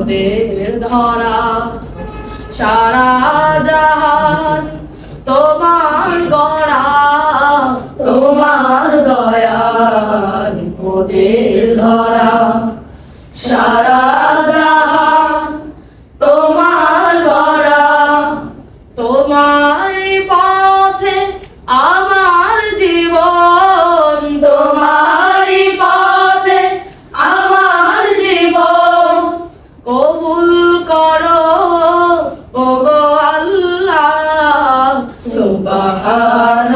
মোদের ধরা সারা জাহান করো ও গো আল্লাহ, সুবহানাল্লাহ,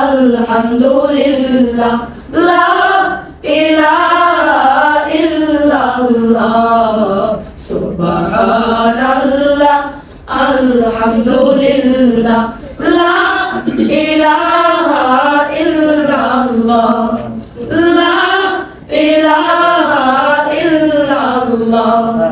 আলহামদুলিল্লাহ, লা ইলাহা ইল্লাল্লাহ, সুবহানাল্লাহ, আলহামদুলিল্লাহ, লা ইলাহা ইল্লাল্লাহ, লা ইলাহা ইল্লাল্লাহ।